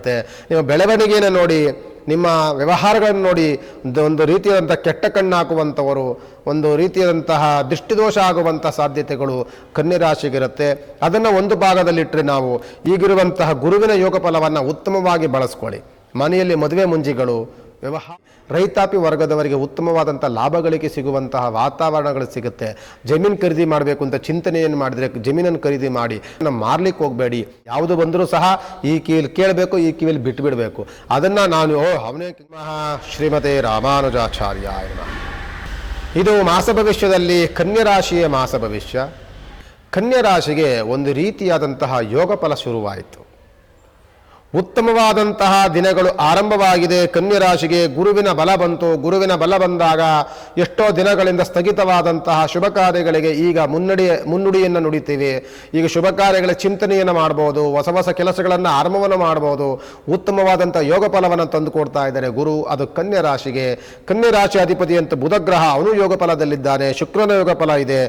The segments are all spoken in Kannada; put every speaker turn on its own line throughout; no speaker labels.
ಮತ್ತೆ ನಿಮ್ಮ ಬೆಳವಣಿಗೆಯನ್ನು ನೋಡಿ, ನಿಮ್ಮ ವ್ಯವಹಾರಗಳನ್ನು ನೋಡಿ, ಒಂದು- ರೀತಿಯಾದಂಥ ಕೆಟ್ಟ ಕಣ್ಣು ಹಾಕುವಂಥವರು ಒಂದು ರೀತಿಯಾದಂತಹ ದೃಷ್ಟಿದೋಷ ಆಗುವಂಥ ಸಾಧ್ಯತೆಗಳು ಕನ್ಯರಾಶಿಗಿರುತ್ತೆ. ಅದನ್ನು ಒಂದು ಭಾಗದಲ್ಲಿಟ್ಟರೆ ನಾವು ಈಗಿರುವಂತಹ ಗುರುವಿನ ಯೋಗ ಫಲವನ್ನು ಉತ್ತಮವಾಗಿ ಬಳಸ್ಕೊಳ್ಳಿ. ಮನೆಯಲ್ಲಿ ಮದುವೆ ಮುಂಜಿಗಳು ವ್ಯವಹಾರ. ರೈತಾಪಿ ವರ್ಗದವರಿಗೆ ಉತ್ತಮವಾದಂಥ ಲಾಭಗಳಿಗೆ ಸಿಗುವಂತಹ ವಾತಾವರಣಗಳು ಸಿಗುತ್ತೆ. ಜಮೀನು ಖರೀದಿ ಮಾಡಬೇಕು ಅಂತ ಚಿಂತನೆಯನ್ನು ಮಾಡಿದರೆ ಜಮೀನನ್ನು ಖರೀದಿ ಮಾಡಿ ನಮ್ಮ ಮಾರ್ಲಿಕ್ಕೆ ಹೋಗಬೇಡಿ. ಯಾವುದು ಬಂದರೂ ಸಹ ಈ ಕಿವಿಲಿ ಕೇಳಬೇಕು, ಈ ಕಿವಿಲಿ ಬಿಟ್ಟುಬಿಡಬೇಕು ಅದನ್ನು ನಾನು ಅವನೇ ಶ್ರೀಮತೆ ರಾಮಾನುಜಾಚಾರ್ಯ ಇದು ಮಾಸ ಭವಿಷ್ಯದಲ್ಲಿ ಕನ್ಯಾ ರಾಶಿಯ ಮಾಸ ಭವಿಷ್ಯ. ಕನ್ಯರಾಶಿಗೆ ಒಂದು ರೀತಿಯಾದಂತಹ ಯೋಗ ಫಲ ಶುರುವಾಯಿತು. ಉತ್ತಮವಾದಂತಹ ದಿನಗಳು ಆರಂಭವಾಗಿದೆ. ಕನ್ಯರಾಶಿಗೆ ಗುರುವಿನ ಬಲ ಬಂತು. ಗುರುವಿನ ಬಲ ಬಂದಾಗ ಎಷ್ಟೋ ದಿನಗಳಿಂದ ಸ್ಥಗಿತವಾದಂತಹ ಶುಭ ಕಾರ್ಯಗಳಿಗೆ ಈಗ ಮುನ್ನಡಿ, ಮುನ್ನುಡಿಯನ್ನು ನುಡಿತೀವಿ. ಈಗ ಶುಭ ಕಾರ್ಯಗಳ ಚಿಂತನೆಯನ್ನು ಮಾಡ್ಬೋದು. ಹೊಸ ಹೊಸ ಕೆಲಸಗಳನ್ನು ಆರಂಭವನ್ನು ಮಾಡ್ಬೋದು. ಉತ್ತಮವಾದಂಥ ಯೋಗ ಫಲವನ್ನು ತಂದು ಕೊಡ್ತಾ ಇದ್ದಾರೆ ಗುರು. ಅದು ಕನ್ಯರಾಶಿಗೆ. ಕನ್ಯರಾಶಿ ಕನ್ಯಾ ರಾಶಿ ಅಧಿಪತಿ ಅಂತ ಬುಧಗ್ರಹ, ಅವನು ಯೋಗ ಫಲದಲ್ಲಿದ್ದಾನೆ. ಶುಕ್ರನ ಯೋಗ ಫಲ ಇದೆ.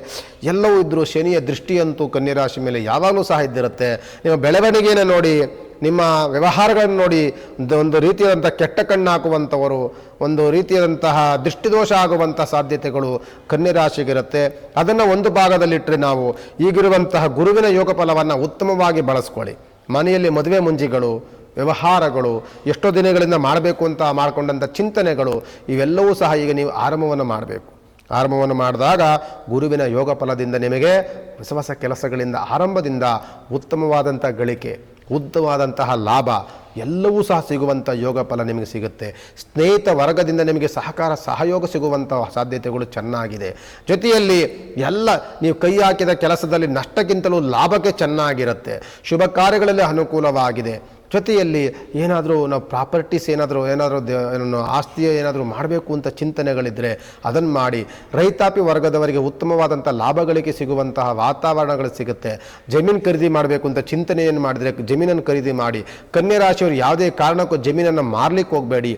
ಎಲ್ಲವೂ ಇದ್ದರೂ ಶನಿಯ ದೃಷ್ಟಿಯಂತೂ ಕನ್ಯರಾಶಿ ಮೇಲೆ ಯಾವಾಗಲೂ ಸಹ ಇದ್ದಿರುತ್ತೆ. ನಿಮ್ಮ ಬೆಳವಣಿಗೆಯನ್ನು ನೋಡಿ ನಿಮ್ಮ ವ್ಯವಹಾರಗಳನ್ನು ನೋಡಿ, ಒಂದು- ರೀತಿಯಾದಂಥ ಕೆಟ್ಟ ಕಣ್ಣು ಹಾಕುವಂಥವರು ಒಂದು ರೀತಿಯಾದಂತಹ ದೃಷ್ಟಿದೋಷ ಆಗುವಂಥ ಸಾಧ್ಯತೆಗಳು ಕನ್ಯರಾಶಿಗಿರುತ್ತೆ. ಅದನ್ನು ಒಂದು ಭಾಗದಲ್ಲಿಟ್ಟರೆ ನಾವು ಈಗಿರುವಂತಹ ಗುರುವಿನ ಯೋಗ ಫಲವನ್ನು ಉತ್ತಮವಾಗಿ ಬಳಸ್ಕೊಳ್ಳಿ. ಮನೆಯಲ್ಲಿ ಮದುವೆ ಮುಂಜಿಗಳು, ವ್ಯವಹಾರಗಳು, ಎಷ್ಟೋ ದಿನಗಳಿಂದ ಮಾಡಬೇಕು ಅಂತ ಮಾಡಿಕೊಂಡಂಥ ಚಿಂತನೆಗಳು, ಇವೆಲ್ಲವೂ ಸಹ ಈಗ ನೀವು ಆರಂಭವನ್ನು ಮಾಡಬೇಕು. ಆರಂಭವನ್ನು ಮಾಡಿದಾಗ ಗುರುವಿನ ಯೋಗ ಫಲದಿಂದ ನಿಮಗೆ ಹೊಸ ಹೊಸ ಕೆಲಸಗಳಿಂದ, ಆರಂಭದಿಂದ ಉತ್ತಮವಾದಂಥ ಗಳಿಕೆ. ಉತ್ತಮವಾದಂತಹ ಲಾಭ, ಎಲ್ಲವೂ ಸಹ ಸಿಗುವಂಥ ಯೋಗ ಫಲ ನಿಮಗೆ ಸಿಗುತ್ತೆ. ಸ್ನೇಹಿತ ವರ್ಗದಿಂದ ನಿಮಗೆ ಸಹಕಾರ, ಸಹಯೋಗ ಸಿಗುವಂಥ ಸಾಧ್ಯತೆಗಳು ಚೆನ್ನಾಗಿದೆ. ಜೊತೆಯಲ್ಲಿ ಎಲ್ಲ ನೀವು ಕೈ ಹಾಕಿದ ಕೆಲಸದಲ್ಲಿ ನಷ್ಟಕ್ಕಿಂತಲೂ ಲಾಭಕ್ಕೆ ಚೆನ್ನಾಗಿರುತ್ತೆ. ಶುಭ ಕಾರ್ಯಗಳಲ್ಲಿ ಅನುಕೂಲವಾಗಿದೆ. ಜೊತೆಯಲ್ಲಿ ಏನಾದರೂ ನಾವು ಪ್ರಾಪರ್ಟೀಸ್ ಏನಾದರೂ ಏನಾದರೂ ಆಸ್ತಿಯ ಆಸ್ತಿ ಏನಾದರೂ ಮಾಡಬೇಕು ಅಂತ ಚಿಂತನೆಗಳಿದ್ದರೆ ಅದನ್ನು ಮಾಡಿ ರೈತಾಪಿ ವರ್ಗದವರಿಗೆ ಉತ್ತಮವಾದಂಥ ಲಾಭಗಳಿಗೆ ಸಿಗುವಂತಹ ವಾತಾವರಣಗಳು ಸಿಗುತ್ತೆ. ಜಮೀನು ಖರೀದಿ ಮಾಡಬೇಕು ಅಂತ ಚಿಂತನೆಯನ್ನು ಮಾಡಿದರೆ ಜಮೀನನ್ನು ಖರೀದಿ ಮಾಡಿ, ಕನ್ಯಾ ರಾಶಿಯವರು ಯಾವುದೇ ಕಾರಣಕ್ಕೂ ಜಮೀನನ್ನು ಮಾರಲಿಕ್ಕೆ ಹೋಗಬೇಡಿ.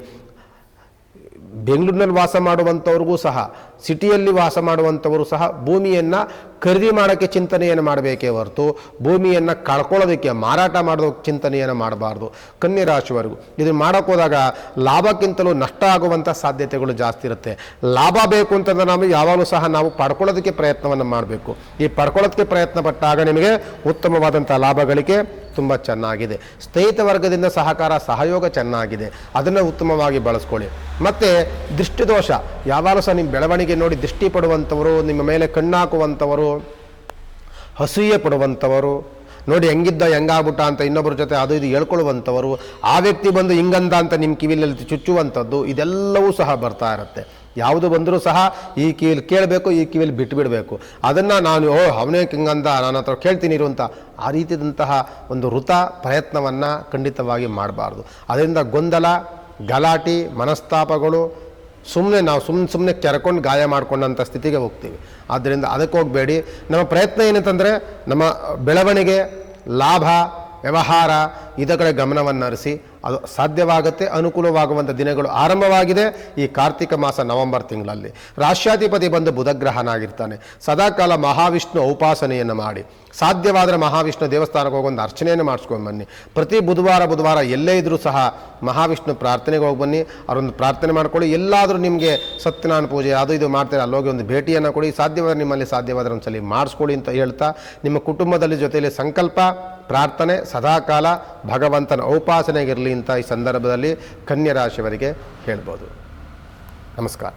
ಬೆಂಗಳೂರಿನಲ್ಲಿ ವಾಸ ಮಾಡುವಂಥವ್ರಿಗೂ ಸಹ, ಸಿಟಿಯಲ್ಲಿ ವಾಸ ಮಾಡುವಂಥವರು ಸಹ ಭೂಮಿಯನ್ನು ಖರೀದಿ ಮಾಡೋಕ್ಕೆ ಚಿಂತನೆಯನ್ನು ಮಾಡಬೇಕೇ ಹೊರತು, ಭೂಮಿಯನ್ನು ಕಳ್ಕೊಳ್ಳೋದಕ್ಕೆ, ಮಾರಾಟ ಮಾಡೋದಕ್ಕೆ ಚಿಂತನೆಯನ್ನು ಮಾಡಬಾರ್ದು. ಕನ್ಯಾ ರಾಶಿವರೆಗೂ ಇದನ್ನು ಮಾಡೋಕೆ ಹೋದಾಗ ಲಾಭಕ್ಕಿಂತಲೂ ನಷ್ಟ ಆಗುವಂಥ ಸಾಧ್ಯತೆಗಳು ಜಾಸ್ತಿ ಇರುತ್ತೆ. ಲಾಭ ಬೇಕು ಅಂತಂದ್ರೆ ನಾವು ಯಾವಾಗಲೂ ಸಹ ನಾವು ಪಡ್ಕೊಳ್ಳೋದಕ್ಕೆ ಪ್ರಯತ್ನವನ್ನು ಮಾಡಬೇಕು. ಈ ಪಡ್ಕೊಳ್ಳೋದಕ್ಕೆ ಪ್ರಯತ್ನ ಪಟ್ಟಾಗ ನಿಮಗೆ ಉತ್ತಮವಾದಂಥ ಲಾಭಗಳಿಗೆ ತುಂಬ ಚೆನ್ನಾಗಿದೆ. ಸ್ನೇಹಿತ ವರ್ಗದಿಂದ ಸಹಕಾರ, ಸಹಯೋಗ ಚೆನ್ನಾಗಿದೆ. ಅದನ್ನು ಉತ್ತಮವಾಗಿ ಬಳಸ್ಕೊಳ್ಳಿ. ಮತ್ತು ದೃಷ್ಟಿದೋಷ. ಯಾವಾಗಲೂ ಸಹ ನಿಮ್ಮ ಬೆಳವಣಿಗೆ ನೋಡಿ ದೃಷ್ಟಿ ಪಡುವಂಥವರು ನಿಮ್ಮ ಮೇಲೆ ಕಣ್ಣಾಕುವಂಥವರು ಅಸೂಯೆ ಪಡುವಂಥವರು ನೋಡಿ ಹೆಂಗಿದ್ದ, ಹೆಂಗಾಗ್ಬಿಟ್ಟ ಅಂತ ಇನ್ನೊಬ್ಬರ ಜೊತೆ ಅದು ಇದು ಹೇಳ್ಕೊಳ್ಳುವಂಥವರು ಆ ವ್ಯಕ್ತಿ ಬಂದು ಹಿಂಗಂದ ಅಂತ ನಿಮ್ಮ ಕಿವಿಲಲ್ಲಿ ಚುಚ್ಚುವಂಥದ್ದು ಇದೆಲ್ಲವೂ ಸಹ ಬರ್ತಾ ಇರುತ್ತೆ. ಯಾವುದು ಬಂದರೂ ಸಹ ಈ ಕಿವಿಯಲ್ಲಿ ಕೇಳಬೇಕು, ಈ ಕಿವಿಯಲ್ಲಿ ಬಿಟ್ಟು ಬಿಡಬೇಕು ಅದನ್ನು ನಾನು ಓ ಅವನೇ ಹಿಂಗಂದ ನಾನು ಹತ್ರ ಕೇಳ್ತೀನಿ ಇರುವಂಥ ಆ ರೀತಿಯಾದಂತಹ ಒಂದು ವೃತ ಪ್ರಯತ್ನವನ್ನು ಖಂಡಿತವಾಗಿ ಮಾಡಬಾರ್ದು. ಅದರಿಂದ ಗೊಂದಲ, ಗಲಾಟೆ, ಮನಸ್ತಾಪಗಳು ಸುಮ್ಮನೆ ನಾವು ಸುಮ್ಮನೆ ಸುಮ್ಮನೆ ಕೆರಕೊಂಡು ಗಾಯ ಮಾಡ್ಕೊಂಡಂಥ ಸ್ಥಿತಿಗೆ ಹೋಗ್ತೀವಿ. ಆದ್ದರಿಂದ ಅದಕ್ಕೆ ಹೋಗಬೇಡಿ. ನಮ್ಮ ಪ್ರಯತ್ನ ಏನಂತಂದರೆ, ನಮ್ಮ ಬೆಳವಣಿಗೆ, ಲಾಭ, ವ್ಯವಹಾರ ಇದ ಕಡೆ ಗಮನವನ್ನು ಹರಿಸಿ, ಅದು ಸಾಧ್ಯವಾಗುತ್ತೆ ಅನುಕೂಲವಾಗುವಂಥ ದಿನಗಳು ಆರಂಭವಾಗಿದೆ. ಈ ಕಾರ್ತಿಕ ಮಾಸ ನವೆಂಬರ್ ತಿಂಗಳಲ್ಲಿ. ರಾಷ್ಟ್ರಾಧಿಪತಿ ಬಂದು ಬುಧಗ್ರಹನಾಗಿರ್ತಾನೆ. ಸದಾಕಾಲ ಮಹಾವಿಷ್ಣು ಉಪಾಸನೆಯನ್ನು ಮಾಡಿ. ಸಾಧ್ಯವಾದರೆ ಮಹಾವಿಷ್ಣು ದೇವಸ್ಥಾನಕ್ಕೆ ಹೋಗಿ ಒಂದು ಅರ್ಚನೆಯನ್ನು ಮಾಡಿಸ್ಕೊಂಡು ಬನ್ನಿ. ಪ್ರತಿ ಬುಧವಾರ ಬುಧವಾರ ಎಲ್ಲೇ ಇದ್ದರೂ ಸಹ ಮಹಾವಿಷ್ಣು ಪ್ರಾರ್ಥನೆಗೆ ಹೋಗಿ ಬನ್ನಿ. ಅವರೊಂದು ಪ್ರಾರ್ಥನೆ ಮಾಡ್ಕೊಳ್ಳಿ. ಎಲ್ಲಾದರೂ ನಿಮಗೆ ಸತ್ಯನಾರಾಯಣ ಪೂಜೆ ಅದು ಇದು ಮಾಡ್ತಾರೆ, ಅಲ್ಲೋಗಿ ಒಂದು ಭೇಟಿಯನ್ನು ಕೊಡಿ. ಸಾಧ್ಯವಾದರೆ ನಿಮ್ಮಲ್ಲಿ ಸಾಧ್ಯವಾದರೆ ಒಂದ್ಸಲಿ ಮಾಡಿಸ್ಕೊಳ್ಳಿ ಅಂತ ಹೇಳ್ತಾ, ನಿಮ್ಮ ಕುಟುಂಬದಲ್ಲಿ ಜೊತೆಯಲ್ಲಿ ಸಂಕಲ್ಪ, ಪ್ರಾರ್ಥನೆ, ಸದಾಕಾಲ ಭಗವಂತನ ಉಪಾಸನೆಗಿರಲಿ ಅಂತ ಈ ಸಂದರ್ಭದಲ್ಲಿ ಕನ್ಯರಾಶಿಯವರಿಗೆ ಹೇಳ್ಬೋದು. ನಮಸ್ಕಾರ.